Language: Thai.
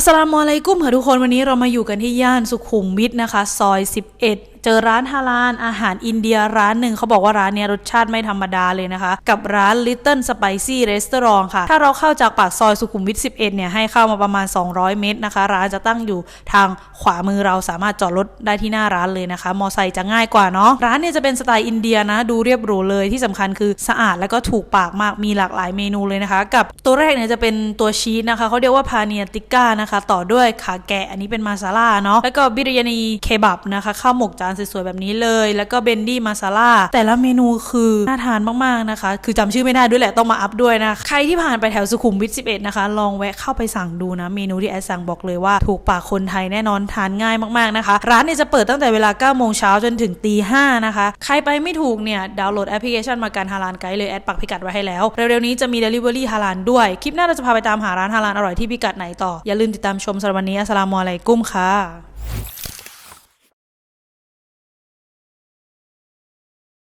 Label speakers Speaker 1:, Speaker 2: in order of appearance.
Speaker 1: อัสลามุอะลัยกุมค่ะทุกคนวันนี้เรามาอยู่กันที่ย่านสุขุมวิทนะคะ ซอย 11 เจอร้านฮาลาลอาหารอินเดียร้านหนึ่งเขาบอกว่าร้านเนี้ยรสชาติไม่ธรรมดาเลยนะคะ กับร้าน Little Spicy Restaurant ค่ะ ถ้าเราเข้าจากปากซอยสุขุมวิท 11 เนี่ยให้เข้ามาประมาณ 200 เมตรนะคะ ร้านจะตั้งอยู่ทางขวามือเราสามารถจอดรถได้ที่หน้าร้านเลยนะคะ มอไซค์จะง่ายกว่าเนาะร้านเนี่ยจะเป็นสไตล์อินเดียนะ ดูเรียบหรูเลยที่สำคัญคือสะอาดแล้วก็ถูกปากมากมีหลากหลายเมนูเลยนะคะ กับตัวแรกเนี่ยจะเป็นตัวชีสนะคะเขาเรียกว่าพาเนียติก้านะคะ ต่อด้วยขาแกะอันนี้เป็นมาซาล่าเนาะแล้วก็บิริยานีเคบับนะคะข้าวหมกจานสวยๆแบบนี้เลย แล้วก็เบนดี้มาซาล่าแต่ละเมนูคือน่าทานมากๆนะคะ คือจำชื่อไม่ได้ด้วยแหละต้องมาอัพด้วยนะ ใครที่ผ่านไปแถวสุขุมวิท 11 นะคะ ลองแวะเข้าไปสั่งดูนะ เมนูที่แอดสั่งบอกเลยว่า ถูกปากคนไทยแน่นอนทานง่ายมากๆนะคะ ร้านเนี่ยจะเปิดตั้งแต่เวลา 9 โมงเช้าจนถึงตี5นะคะ ใครไปไม่ถูกเนี่ยดาวน์โหลดแอปพลิเคชันมาการฮาลานไกด์เลยแอดปักพิกัดไว้ให้แล้วเร็วๆนี้จะมี Delivery ฮาลานด้วยคลิปหน้าเราจะพาไปตามหาร้านฮาลานอร่อยที่พิกัดไหนต่ออย่าลืมติดตามชมสำหรับวันนี้อัสสลามุอะลัยกุมค่ะ